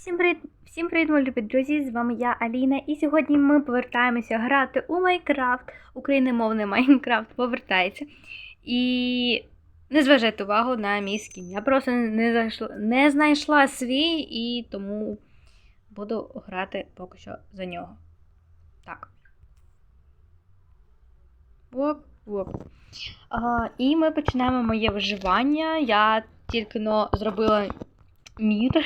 Всім привіт, всім привіт, мої любі друзі! З вами я Аліна, і сьогодні ми повертаємося грати у Майнкрафт. Україномовний Майнкрафт повертається. І не зважайте увагу на мій скін. Я просто не знайшла, не знайшла свій і тому буду грати поки що за нього. Так. Оп, оп. А, і ми починаємо моє виживання. Я тільки но зробила мір.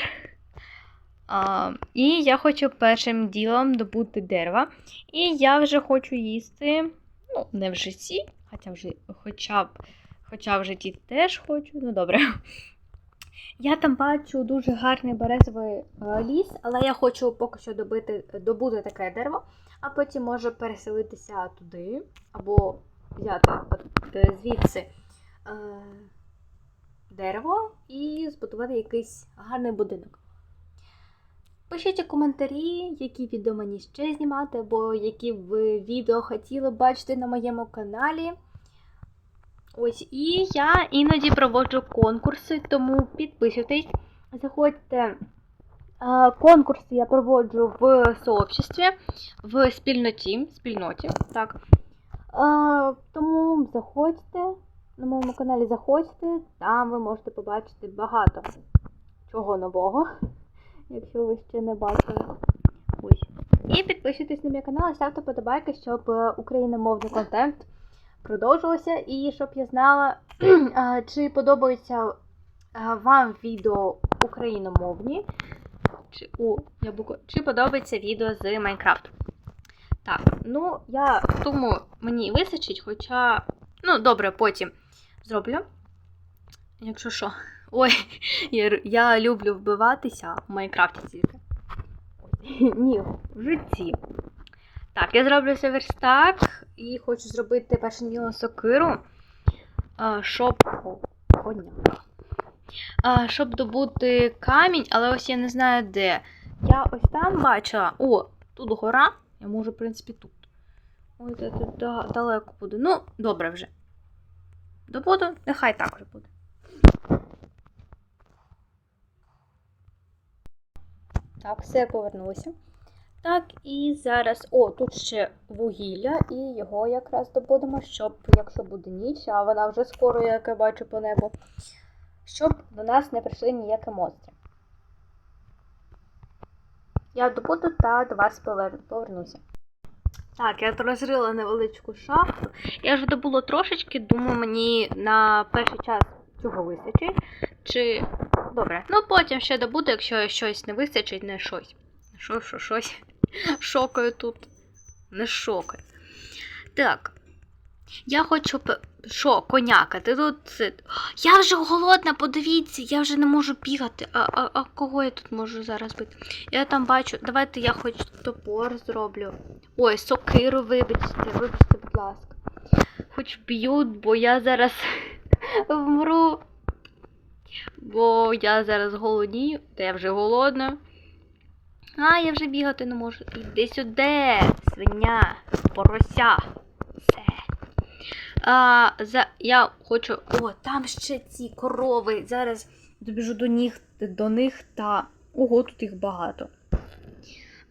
А, і я хочу першим ділом добути дерева. І я вже хочу їсти. Ну, не в житті, хоча, вже, хоча б хоча в житті теж хочу. Ну, добре. Я там бачу дуже гарний березовий е, ліс, але я хочу поки що добити, добути таке дерево, а потім може переселитися туди, або взяти е, звідси е, дерево і збудувати якийсь гарний будинок. Пишіть у коментарі, які відео мені ще знімати, або які ви відео хотіли бачити на моєму каналі. Ось, і я іноді проводжу конкурси, тому підписуйтесь, заходьте. Конкурси я проводжу в сообществі, в спільноті. спільноті так. Тому заходьте на моєму каналі, заходьте, там ви можете побачити багато чого нового якщо ви ще не бачили. Ось. І підписуйтесь на мій канал, ставте подобайки, щоб е, україномовний контент продовжувався, і щоб я знала, чи подобаються вам відео україномовні, чи, о, я буква, чи подобається відео з Майнкрафту. Так, ну, я думаю, мені вистачить, хоча, ну, добре, потім зроблю. Якщо що. Ой, я, я люблю вбиватися в Майнкрафті тільки. Ні, в житті. Так, я зроблю цей верстак і хочу зробити першим ділом сокиру, щоб. Щоб добути камінь, але ось я не знаю де. Я ось там бачила. О, тут гора. Я можу, в принципі, тут. Ой, це далеко буде. Ну, добре вже. Добуду, нехай так вже буде. Так, все повернулося. Так, і зараз. О, тут ще вугілля, і його якраз добудемо, щоб, якщо буде ніч, а вона вже скоро, як я бачу по небу, щоб до нас не прийшли ніякі монстри. Я добуду та до вас повернуся. Так, я розрила невеличку шахту. Я вже добула трошечки, думаю, мені на перший час цього вистачить. Чи Добре. Ну потім ще добуду, якщо щось не вистачить, не щось. Що, що, щось. Шокаю тут. Не шокаю. Так. Я хочу. Що, коняка, ти тут. Я вже голодна, подивіться, я вже не можу бігати. А, а, а кого я тут можу зараз бити? Я там бачу. Давайте я хоч топор зроблю. Ой, сокиру вибачте, вибачте, будь ласка. Хоч б'ють, бо я зараз вмру. Бо я зараз голоднію, та я вже голодна. А, я вже бігати не можу. Іди сюди, свиня, порося. Все. А, за, я хочу. О, там ще ці корови. Зараз добіжу до них, до них та. Ого, тут їх багато.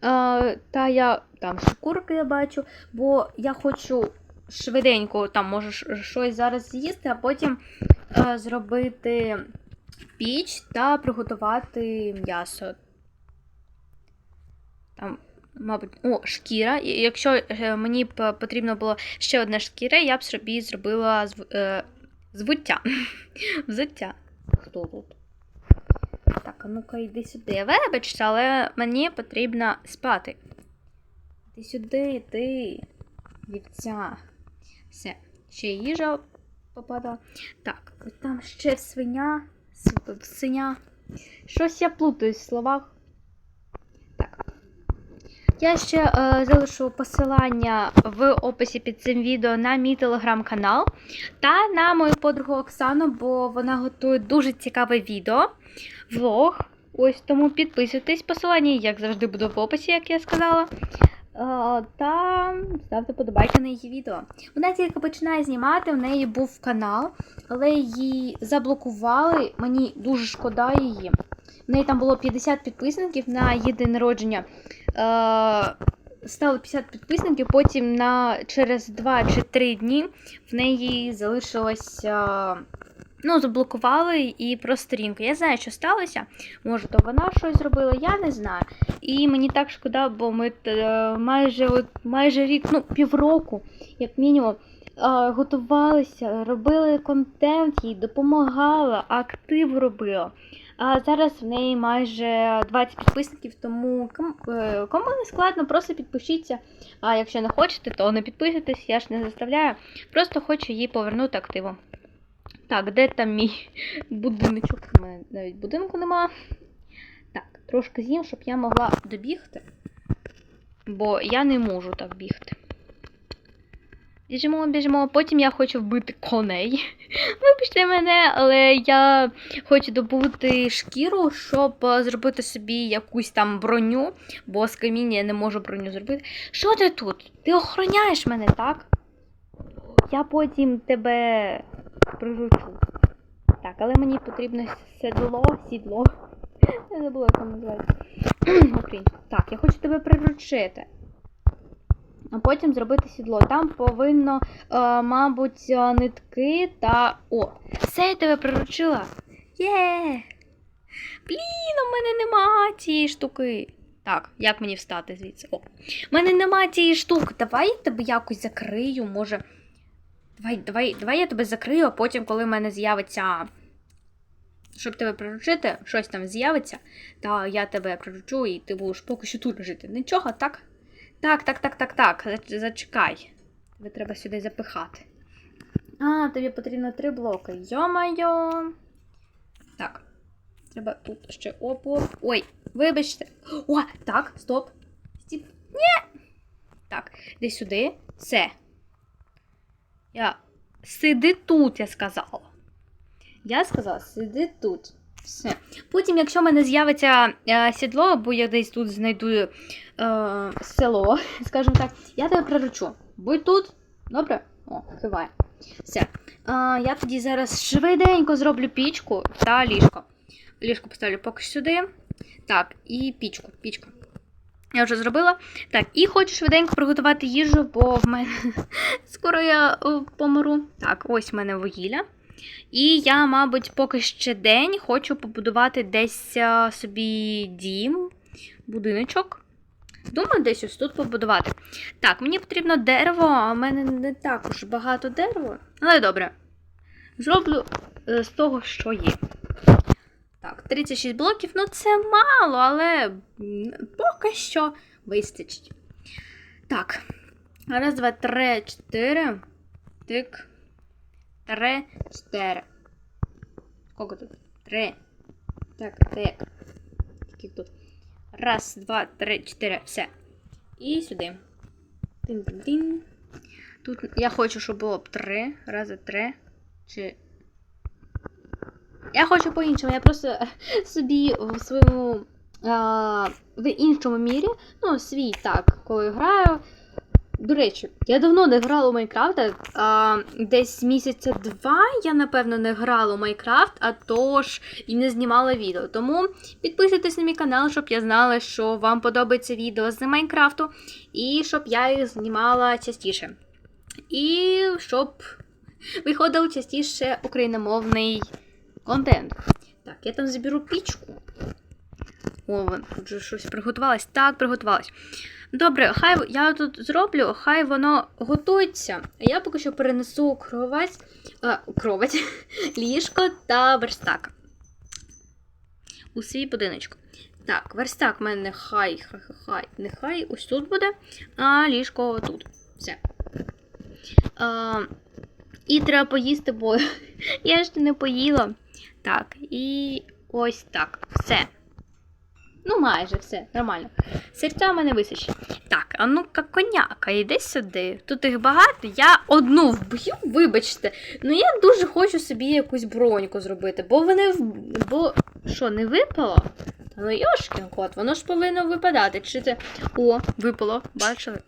А, та я там шкурки я бачу, бо я хочу швиденько там може щось зараз з'їсти, а потім е, зробити піч та приготувати м'ясо. Там, мабуть, о, шкіра. Якщо е, мені потрібно було ще одна шкіра, я б собі зробила зв... е, звуття. Взуття. Хто тут? Так, а ну-ка йди сюди. Вибачте, але мені потрібно спати. Іди сюди, йди. Вівця. Все. Ще їжа попадала. Так, там ще свиня. Свиня. Щось я плутаюсь в словах. Так. Я ще е, залишу посилання в описі під цим відео на мій телеграм-канал та на мою подругу Оксану, бо вона готує дуже цікаве відео, влог. Ось тому підписуйтесь. Посилання, як завжди, буде в описі, як я сказала. Е, Та ставте подобайки на її відео. Вона тільки починає знімати, в неї був канал, але її заблокували. Мені дуже шкода її. В неї там було 50 підписників на її день народження. Е, стало 50 підписників, потім на через 2 чи 3 дні в неї залишилось. Ну, заблокували і про сторінку. Я знаю, що сталося. Може, то вона щось зробила, я не знаю. І мені так шкода, бо ми е, майже, от, майже рік, ну, півроку, як мінімум, е, готувалися, робили контент, їй допомагала, актив робила. А зараз в неї майже 20 підписників, тому е, кому не складно, просто підпишіться. А якщо не хочете, то не підписуйтесь, я ж не заставляю. Просто хочу їй повернути активу. Так, де там мій будиночок? У мене навіть будинку нема. Так, трошки з'їм, щоб я могла добігти. Бо я не можу так бігти. Біжимо, біжимо. Потім я хочу вбити коней. Вибачте мене, але я хочу добути шкіру, щоб е, зробити собі якусь там броню, бо з каміння я не можу броню зробити. Що ти тут? Ти охороняєш мене, так? Я потім тебе приручу. Так, але мені потрібно седло, сідло. Я забула, як воно називається. Так, я хочу тебе приручити. А потім зробити сідло. Там повинно, е, мабуть, е, нитки та. О! Все я тебе приручила! Є! Блін, у мене нема цієї штуки. Так, як мені встати звідси? О, у мене нема цієї штуки. Давай я тебе якось закрию, може. Давай, давай, давай я тебе закрию, а потім, коли в мене з'явиться. Щоб тебе приручити, щось там з'явиться, та я тебе приручу, і ти будеш поки що тут жити. Нічого, так? Так, так, так, так, так. Зачекай. Тебе треба сюди запихати. А, тобі потрібно три блоки. Йо-майо. Так. Треба тут ще оп-оп. Ой, вибачте. О, так, стоп. Стіп. Ні. Так, іди сюди. Все. Я. Сиди тут, я сказала. Я сказала, сиди тут. Все. Потім, якщо в мене з'явиться е, сідло, або я десь тут знайду е, село, скажімо так, я тебе приручу. Будь тут. Добре? О, киває. Все. Е, я тоді зараз швиденько зроблю пічку та ліжко. Ліжко поставлю поки сюди. Так, і пічку. Пічка. Я вже зробила. Так, і хочу швиденько приготувати їжу, бо в мене скоро я е, помру. Так, ось в мене вугілля. І я, мабуть, поки ще день хочу побудувати десь е, собі дім, будиночок. Думаю, десь ось тут побудувати. Так, мені потрібно дерево, а в мене не так уж багато дерева. Але добре. Зроблю е, з того, що є. Так, 36 блоків, ну це мало, але поки що вистачить. Так. Раз, два, три, чотири. Тик. Три, чотири. Сколько тут? Три. Так, так. Скільки тут? Раз, два, три, чотири. Все. І сюди. Тин-тин-тин. Тут я хочу, щоб було б три. Рази три. Чи. Я хочу по-іншому. Я просто собі в своєму. А, в іншому мірі. Ну, свій так, коли граю. До речі, я давно не грала у Майнкрафт. А, десь місяця два я, напевно, не грала у Майнкрафт, а тож і не знімала відео. Тому підписуйтесь на мій канал, щоб я знала, що вам подобається відео з Майнкрафту, і щоб я їх знімала частіше. І щоб виходив частіше україномовний контент. Так, я там заберу пічку. О, тут же щось приготувалось. Так, приготувалось. Добре, хай я тут зроблю, хай воно готується. А я поки що перенесу кровать, а, кровать, ліжко та верстак. У свій будиночок. Так, верстак в мене нехай, хай, хай, нехай ось тут буде, а ліжко тут. Все. А, і треба поїсти, бо я ж не поїла. Так, і ось так. Все. Ну, майже все, нормально. Серця в мене височить. Так, а ну-ка, коняка, іди сюди. Тут їх багато, я одну вб'ю, вибачте. Ну я дуже хочу собі якусь броньку зробити, бо вони в. Бо що, не випало? Та Ну, йошкін кот, воно ж повинно випадати. Чи це. О, випало, бачили?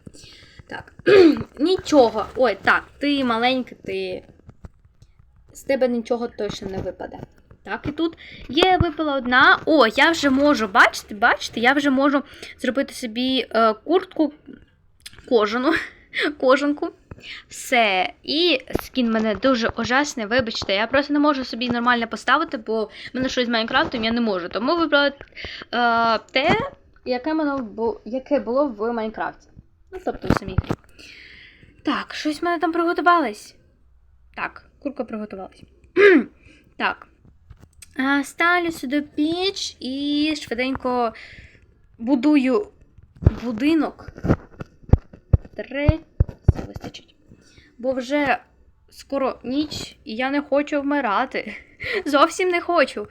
Так. нічого. Ой, так, ти маленький, ти. З тебе нічого точно не випаде. Так, і тут є випала одна. О, я вже можу, бачите, бачите, я вже можу зробити собі е, куртку кожану, кожанку. Все. І скін мене дуже ужасний, вибачте, я просто не можу собі нормально поставити, бо в мене щось з Майнкрафтом я не можу. Тому вибрала е, те, яке, воно бу- яке було в Майнкрафті. Ну, тобто в самій. Так, щось в мене там приготувалось. Так, курка приготувалась. так. Ставлю сюди піч і швиденько будую будинок. Три. Все вистачить. Бо вже скоро ніч, і я не хочу вмирати. Зовсім не хочу.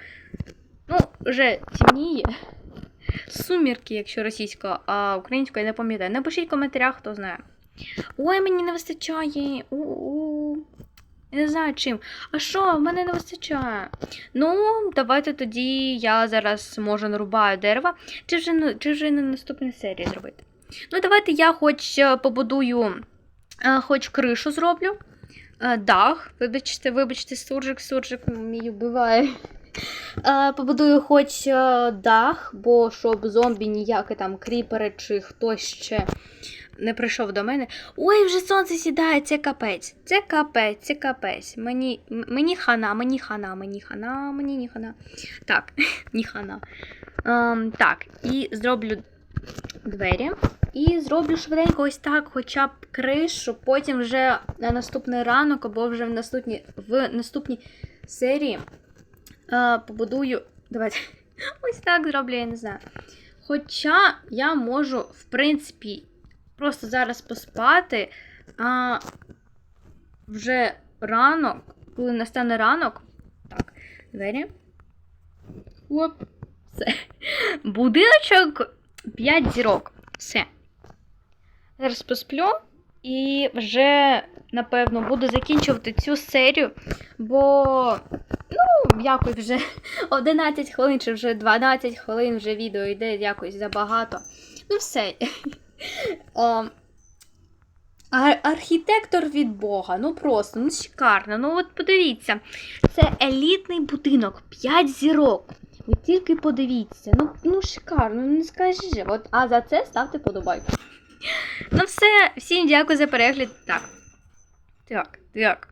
Ну, вже темніє. Сумірки, якщо російська, а українською я не пам'ятаю. Напишіть в коментарях, хто знає. Ой, мені не вистачає. У-у. Я не знаю чим. А що, в мене не вистачає? Ну, давайте тоді я зараз може нарубаю дерева. Чи вже, чи вже на наступній серії зробити? Ну, давайте я хоч е, побудую, е, хоч кришу зроблю. Е, Дах. Вибачте, вибачте, суржик, суржик мій вбиває. Побудую хоч дах, бо щоб зомбі ніякі там кріпери чи хтось ще не прийшов до мене. Ой, вже сонце сідає, це капець. Це капець, це капець. Мені, мені хана, мені хана, мені хана, мені ні хана. Так, ні хана. Ем, так, і зроблю двері. І зроблю швиденько ось так, хоча б кришу, потім вже на наступний ранок, або вже в наступній, в наступній серії е, побудую. Давайте ось так зроблю, я не знаю. Хоча я можу, в принципі, просто зараз поспати, а вже ранок, коли настане ранок. Так, двері. Оп, все. Будиночок 5 зірок. Все. Зараз посплю і вже, напевно, буду закінчувати цю серію, бо, ну, якось вже 11 хвилин чи вже 12 хвилин вже відео йде якось забагато. Ну, все. Ар- архітектор від Бога. Ну просто, ну шикарно. Ну от подивіться, це елітний будинок, 5 зірок. Ви тільки подивіться. Ну, ну шикарно, ну не скажи. От, а за це ставте подобайку. Ну все, всім дякую за перегляд. Так. Так, так.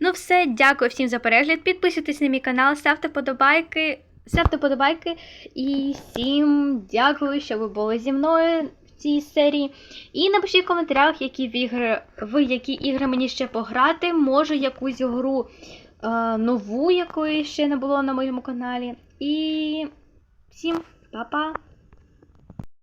Ну все, дякую всім за перегляд. Підписуйтесь на мій канал, ставте подобайки. Ставте подобайки. І всім дякую, що ви були зі мною в цій серії. І напишіть в коментарях, які в ігри, в які ігри мені ще пограти. Може якусь гру е, нову, якої ще не було на моєму каналі. І всім па-па!